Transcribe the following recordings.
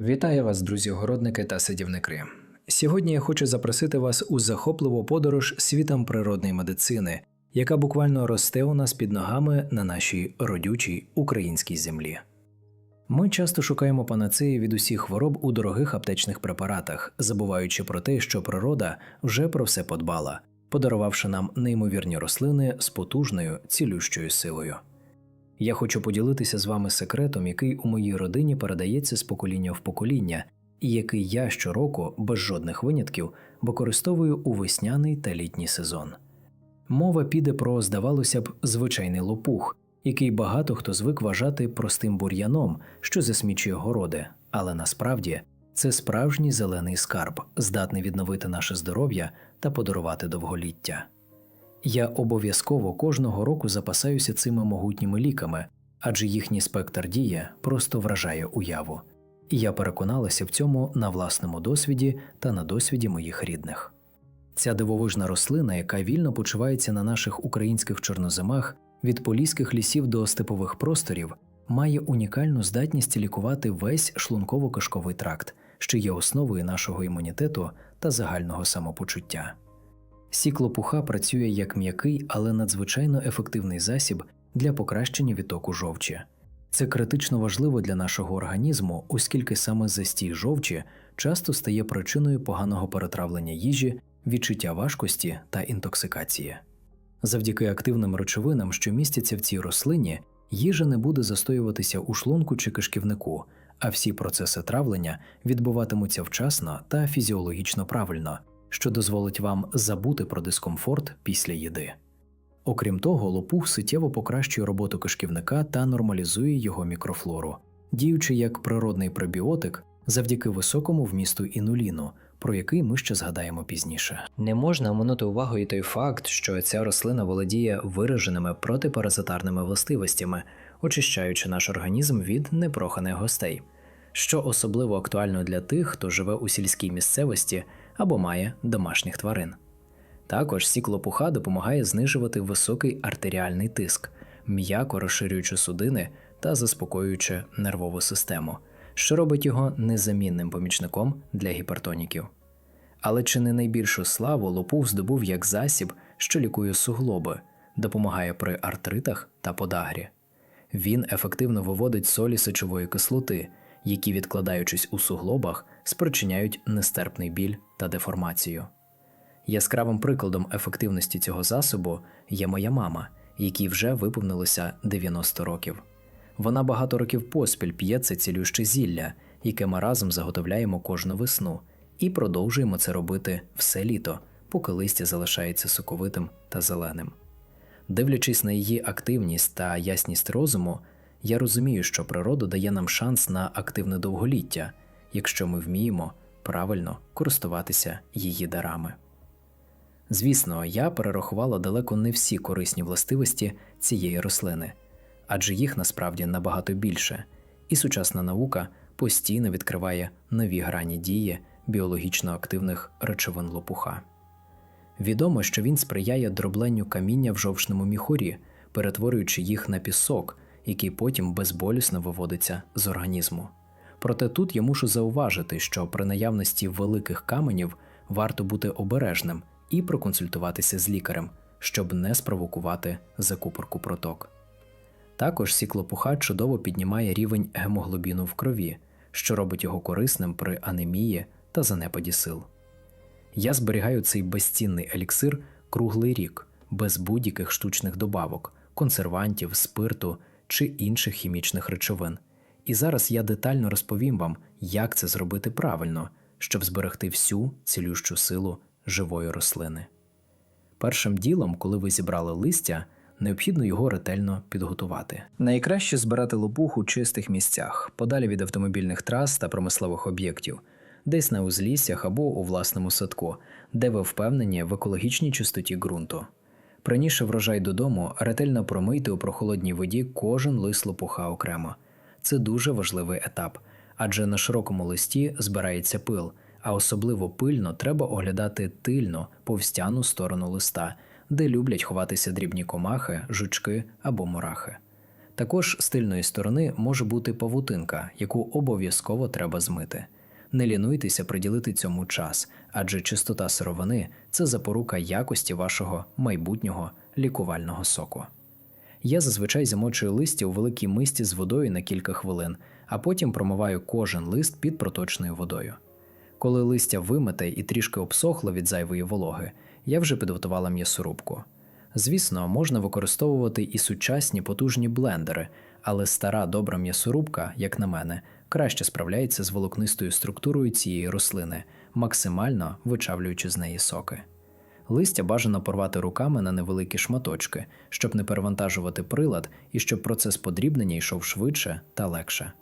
Вітаю вас, друзі-городники та садівники. Сьогодні я хочу запросити вас у захопливу подорож світом природної медицини, яка буквально росте у нас під ногами на нашій родючій українській землі. Ми часто шукаємо панацеї від усіх хвороб у дорогих аптечних препаратах, забуваючи про те, що природа вже про все подбала, подарувавши нам неймовірні рослини з потужною цілющою силою. Я хочу поділитися з вами секретом, який у моїй родині передається з покоління в покоління, і який я щороку без жодних винятків використовую у весняний та літній сезон. Мова піде про, здавалося б, звичайний лопух, який багато хто звик вважати простим бур'яном, що засмічує городи, але насправді це справжній зелений скарб, здатний відновити наше здоров'я та подарувати довголіття. Я обов'язково кожного року запасаюся цими могутніми ліками, адже їхній спектр дії просто вражає уяву. І я переконалася в цьому на власному досвіді та на досвіді моїх рідних. Ця дивовижна рослина, яка вільно почувається на наших українських чорноземах від поліських лісів до степових просторів, має унікальну здатність лікувати весь шлунково-кишковий тракт, що є основою нашого імунітету та загального самопочуття. Сік лопуха працює як м'який, але надзвичайно ефективний засіб для покращення відтоку жовчі. Це критично важливо для нашого організму, оскільки саме застій жовчі часто стає причиною поганого перетравлення їжі, відчуття важкості та інтоксикації. Завдяки активним речовинам, що містяться в цій рослині, їжа не буде застоюватися у шлунку чи кишківнику, а всі процеси травлення відбуватимуться вчасно та фізіологічно правильно що дозволить вам забути про дискомфорт після їди. Окрім того, лопух суттєво покращує роботу кишківника та нормалізує його мікрофлору, діючи як природний пробіотик завдяки високому вмісту інуліну, про який ми ще згадаємо пізніше. Не можна оминути увагою той факт, що ця рослина володіє вираженими протипаразитарними властивостями, очищаючи наш організм від непроханих гостей, що особливо актуально для тих, хто живе у сільській місцевості або має домашніх тварин. Також сік лопуха допомагає знижувати високий артеріальний тиск, м'яко розширюючи судини та заспокоюючи нервову систему, що робить його незамінним помічником для гіпертоніків. Але чи не найбільшу славу лопух здобув як засіб, що лікує суглоби, допомагає при артритах та подагрі. Він ефективно виводить солі сечової кислоти, які, відкладаючись у суглобах, спричиняють нестерпний біль та деформацію. Яскравим прикладом ефективності цього засобу є моя мама, якій вже виповнилося 90 років. Вона багато років поспіль п'є це цілюще зілля, яке ми разом заготовляємо кожну весну, і продовжуємо це робити все літо, поки листя залишається соковитим та зеленим. Дивлячись на її активність та ясність розуму, я розумію, що природа дає нам шанс на активне довголіття, якщо ми вміємо правильно користуватися її дарами. Звісно, я перерахувала далеко не всі корисні властивості цієї рослини, адже їх насправді набагато більше, і сучасна наука постійно відкриває нові грані дії біологічно активних речовин лопуха. Відомо, що він сприяє дробленню каміння в жовчному міхурі, перетворюючи їх на пісок, який потім безболісно виводиться з організму. Проте тут я мушу зауважити, що при наявності великих каменів варто бути обережним і проконсультуватися з лікарем, щоб не спровокувати закупорку проток. Також сіклопуха чудово піднімає рівень гемоглобіну в крові, що робить його корисним при анемії та занепаді сил. Я зберігаю цей безцінний еліксир круглий рік, без будь-яких штучних добавок, консервантів, спирту чи інших хімічних речовин. І зараз я детально розповім вам, як це зробити правильно, щоб зберегти всю цілющу силу живої рослини. Першим ділом, коли ви зібрали листя, необхідно його ретельно підготувати. Найкраще збирати лопух у чистих місцях, подалі від автомобільних трас та промислових об'єктів, десь на узліссях або у власному садку, де ви впевнені в екологічній чистоті ґрунту. Приніше врожай додому, ретельно промийте у прохолодній воді кожен лист лопуха окремо. Це дуже важливий етап, адже на широкому листі збирається пил, а особливо пильно треба оглядати тильну повстяну сторону листа, де люблять ховатися дрібні комахи, жучки або мурахи. Також з тильної сторони може бути павутинка, яку обов'язково треба змити. Не лінуйтеся приділити цьому час, адже чистота сировини це запорука якості вашого майбутнього лікувального соку. Я зазвичай замочую листя у великій мисті з водою на кілька хвилин, а потім промиваю кожен лист під проточною водою. Коли листя вимите і трішки обсохло від зайвої вологи, я вже підготувала м'ясорубку. Звісно, можна використовувати і сучасні потужні блендери, але стара добра м'ясорубка, як на мене, краще справляється з волокнистою структурою цієї рослини, максимально вичавлюючи з неї соки. Листя бажано порвати руками на невеликі шматочки, щоб не перевантажувати прилад і щоб процес подрібнення йшов швидше та легше.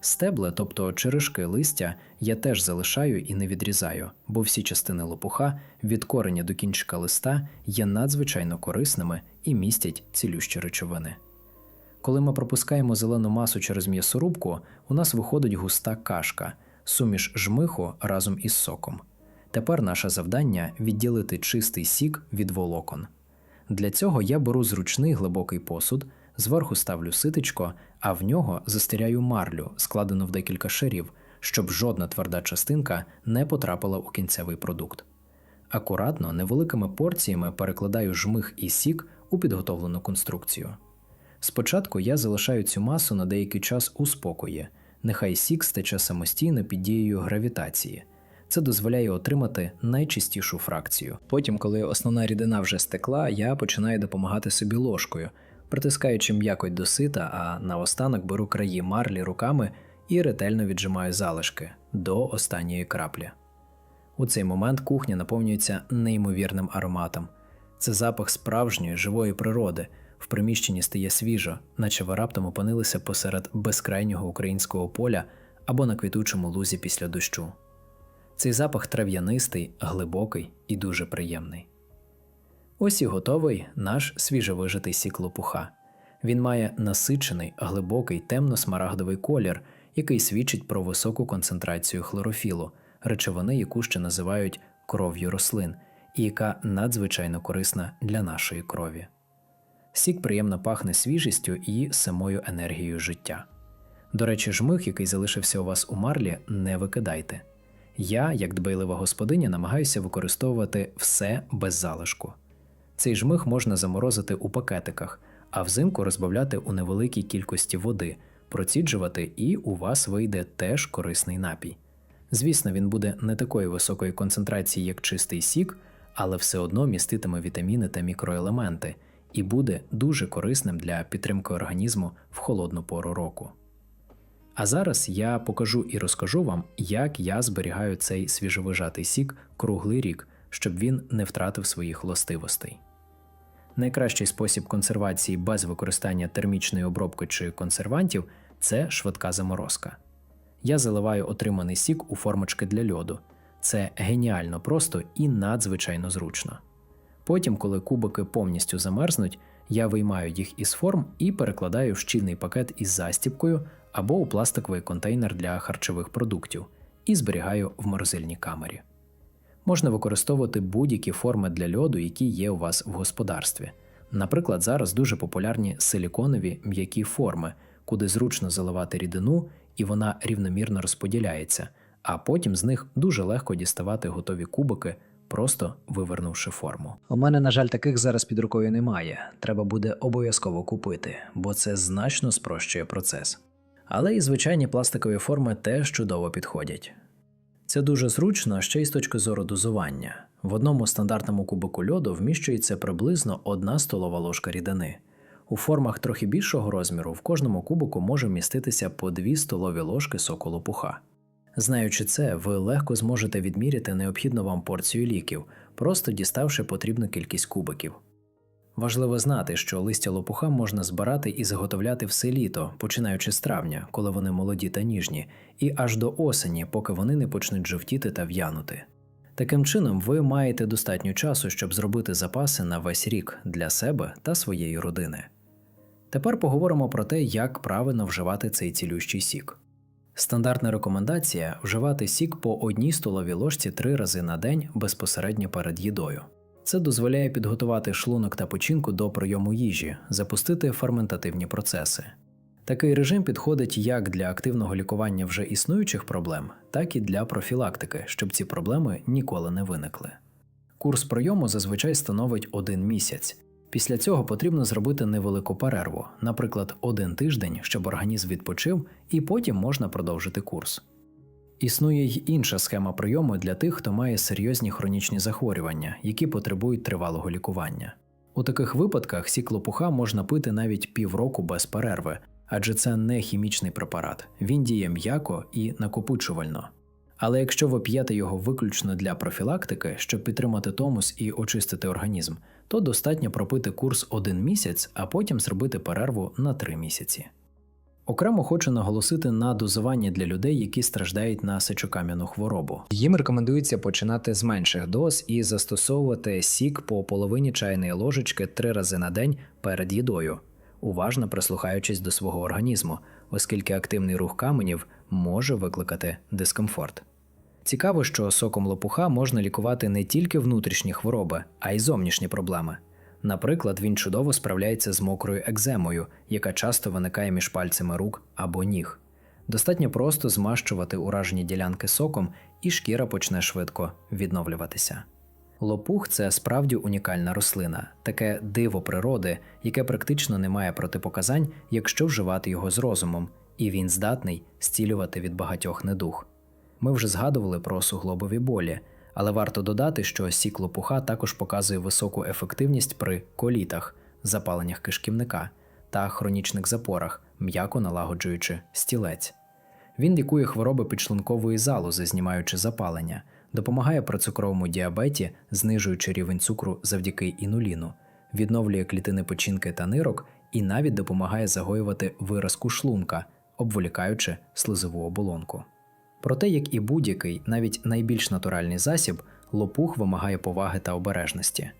Стебли, тобто черешки листя, я теж залишаю і не відрізаю, бо всі частини лопуха від кореня до кінчика листа є надзвичайно корисними і містять цілющі речовини. Коли ми пропускаємо зелену масу через м'ясорубку, у нас виходить густа кашка, суміш жмиху разом із соком. Тепер наше завдання відділити чистий сік від волокон. Для цього я беру зручний глибокий посуд, зверху ставлю ситечко, а в нього застиряю марлю, складену в декілька шарів, щоб жодна тверда частинка не потрапила у кінцевий продукт. Акуратно, невеликими порціями перекладаю жмих і сік у підготовлену конструкцію. Спочатку я залишаю цю масу на деякий час у спокої, нехай сік стече самостійно під дією гравітації. Це дозволяє отримати найчистішу фракцію. Потім, коли основна рідина вже стекла, я починаю допомагати собі ложкою, притискаючи м'якоть до сита, а наостанок беру краї марлі руками і ретельно віджимаю залишки до останньої краплі. У цей момент кухня наповнюється неймовірним ароматом. Це запах справжньої живої природи. В приміщенні стає свіжо, наче ви раптом опинилися посеред безкрайнього українського поля або на квітучому лузі після дощу. Цей запах трав'янистий, глибокий і дуже приємний. Ось і готовий наш свіжовижитий сік лопуха. Він має насичений, глибокий темно-смарагдовий колір, який свідчить про високу концентрацію хлорофілу, речовини, яку ще називають кров'ю рослин, і яка надзвичайно корисна для нашої крові. Сік приємно пахне свіжістю і самою енергією життя. До речі, жмих, який залишився у вас у марлі, не викидайте. Я, як дбайлива господиня, намагаюся використовувати все без залишку. Цей жмих можна заморозити у пакетиках, а взимку розбавляти у невеликій кількості води, проціджувати, і у вас вийде теж корисний напій. Звісно, він буде не такої високої концентрації, як чистий сік, але все одно міститиме вітаміни та мікроелементи і буде дуже корисним для підтримки організму в холодну пору року. А зараз я покажу і розкажу вам, як я зберігаю цей свіжовижатий сік круглий рік, щоб він не втратив своїх властивостей. Найкращий спосіб консервації без використання термічної обробки чи консервантів це швидка заморозка. Я заливаю отриманий сік у формочки для льоду. Це геніально просто і надзвичайно зручно. Потім, коли кубики повністю замерзнуть, я виймаю їх із форм і перекладаю в щільний пакет із застіпкою або у пластиковий контейнер для харчових продуктів і зберігаю в морозильній камері. Можна використовувати будь-які форми для льоду, які є у вас в господарстві. Наприклад, зараз дуже популярні силіконові м'які форми, куди зручно заливати рідину і вона рівномірно розподіляється, а потім з них дуже легко діставати готові кубики, просто вивернувши форму. У мене, на жаль, таких зараз під рукою немає. Треба буде обов'язково купити, бо це значно спрощує процес. Але і звичайні пластикові форми теж чудово підходять. Це дуже зручно ще й з точки зору дозування. В одному стандартному кубику льоду вміщується приблизно одна столова ложка рідини. У формах трохи більшого розміру в кожному кубику може вміститися по 2 столові ложки соку лопуха. Знаючи це, ви легко зможете відміряти необхідну вам порцію ліків, просто діставши потрібну кількість кубиків. Важливо знати, що листя лопуха можна збирати і заготовляти все літо, починаючи з травня, коли вони молоді та ніжні, і аж до осені, поки вони не почнуть жовтіти та в'янути. Таким чином, ви маєте достатньо часу, щоб зробити запаси на весь рік для себе та своєї родини. Тепер поговоримо про те, як правильно вживати цей цілющий сік. Стандартна рекомендація вживати сік по одній столовій ложці три рази на день безпосередньо перед їдою. Це дозволяє підготувати шлунок та печінку до прийому їжі, запустити ферментативні процеси. Такий режим підходить як для активного лікування вже існуючих проблем, так і для профілактики, щоб ці проблеми ніколи не виникли. Курс прийому зазвичай становить один місяць. Після цього потрібно зробити невелику перерву, наприклад, один тиждень, щоб організм відпочив, і потім можна продовжити курс. Існує й інша схема прийому для тих, хто має серйозні хронічні захворювання, які потребують тривалого лікування. У таких випадках сік лопуха можна пити навіть півроку без перерви, адже це не хімічний препарат, він діє м'яко і накопичувально. Але якщо ви п'єте його виключно для профілактики, щоб підтримати тонус і очистити організм, то достатньо пропити курс один місяць, а потім зробити перерву на три місяці. Окремо хочу наголосити на дозуванні для людей, які страждають на сечокам'яну хворобу. Їм рекомендується починати з менших доз і застосовувати сік по половині чайної ложечки три рази на день перед їдою, уважно прислухаючись до свого організму, оскільки активний рух каменів може викликати дискомфорт. Цікаво, що соком лопуха можна лікувати не тільки внутрішні хвороби, а й зовнішні проблеми. Наприклад, він чудово справляється з мокрою екземою, яка часто виникає між пальцями рук або ніг. Достатньо просто змащувати уражені ділянки соком, і шкіра почне швидко відновлюватися. Лопух це справді унікальна рослина, таке диво природи, яке практично не має протипоказань, якщо вживати його з розумом, і він здатний зцілювати від багатьох недуг. Ми вже згадували про суглобові болі, але варто додати, що сік лопуха також показує високу ефективність при колітах, запаленнях кишківника та хронічних запорах, м'яко налагоджуючи стілець. Він лікує хвороби підшлункової залози, знімаючи запалення, допомагає при цукровому діабеті, знижуючи рівень цукру завдяки інуліну, відновлює клітини печінки та нирок і навіть допомагає загоювати виразку шлунка, обволікаючи слизову оболонку. Проте, як і будь-який, навіть найбільш натуральний засіб, лопух вимагає поваги та обережності.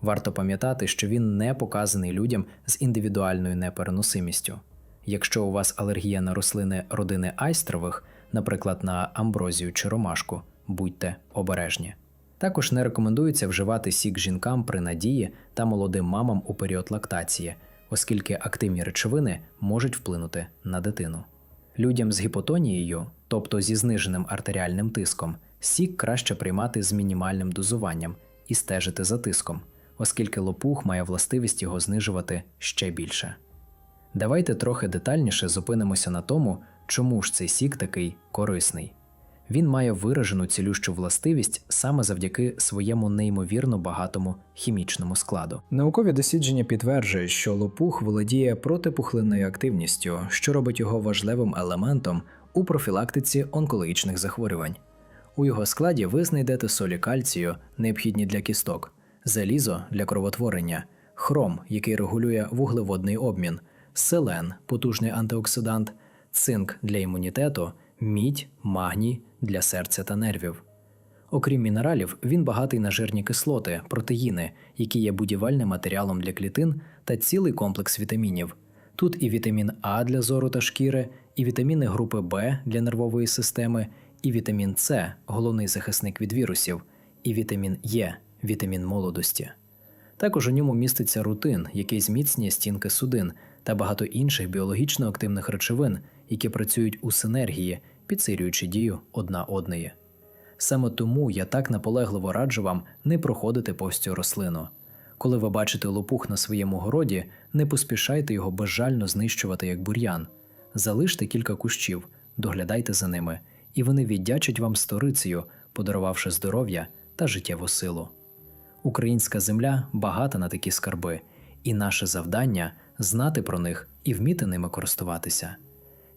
Варто пам'ятати, що він не показаний людям з індивідуальною непереносимістю. Якщо у вас алергія на рослини родини айстрових, наприклад, на амброзію чи ромашку, будьте обережні. Також не рекомендується вживати сік жінкам при надії та молодим мамам у період лактації, оскільки активні речовини можуть вплинути на дитину. Людям з гіпотонією, тобто зі зниженим артеріальним тиском, сік краще приймати з мінімальним дозуванням і стежити за тиском, оскільки лопух має властивість його знижувати ще більше. Давайте трохи детальніше зупинимося на тому, чому ж цей сік такий корисний. Він має виражену цілющу властивість саме завдяки своєму неймовірно багатому хімічному складу. Наукові дослідження підтверджують, що лопух володіє протипухлинною активністю, що робить його важливим елементом у профілактиці онкологічних захворювань. У його складі ви знайдете солі кальцію, необхідні для кісток, залізо для кровотворення, хром, який регулює вуглеводний обмін, селен, потужний антиоксидант, цинк для імунітету, мідь, магній для серця та нервів. Окрім мінералів, він багатий на жирні кислоти, протеїни, які є будівельним матеріалом для клітин та цілий комплекс вітамінів. Тут і вітамін А для зору та шкіри, і вітаміни групи Б для нервової системи, і вітамін С головний захисник від вірусів, і вітамін Е вітамін молодості. Також у ньому міститься рутин, який зміцнює стінки судин та багато інших біологічно активних речовин, які працюють у синергії, підсилюючи дію одна одної. Саме тому я так наполегливо раджу вам не проходити повз цю рослину. Коли ви бачите лопух на своєму городі, не поспішайте його безжально знищувати як бур'ян. Залиште кілька кущів, доглядайте за ними, і вони віддячать вам сторицею, подарувавши здоров'я та життєву силу. Українська земля багата на такі скарби, і наше завдання знати про них і вміти ними користуватися.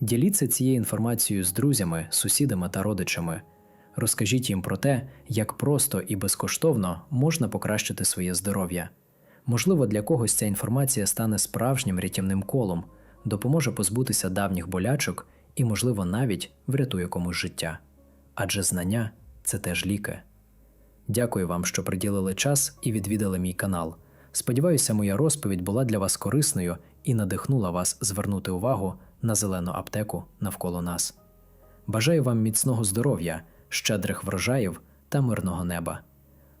Діліться цією інформацією з друзями, сусідами та родичами. Розкажіть їм про те, як просто і безкоштовно можна покращити своє здоров'я. Можливо, для когось ця інформація стане справжнім рятівним колом, допоможе позбутися давніх болячок і, можливо, навіть врятує комусь життя. Адже знання це теж ліки. Дякую вам, що приділили час і відвідали мій канал. Сподіваюся, моя розповідь була для вас корисною і надихнула вас звернути увагу на зелену аптеку навколо нас. Бажаю вам міцного здоров'я, щедрих врожаїв та мирного неба.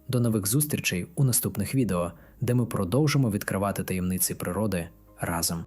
До нових зустрічей у наступних відео, де ми продовжимо відкривати таємниці природи разом.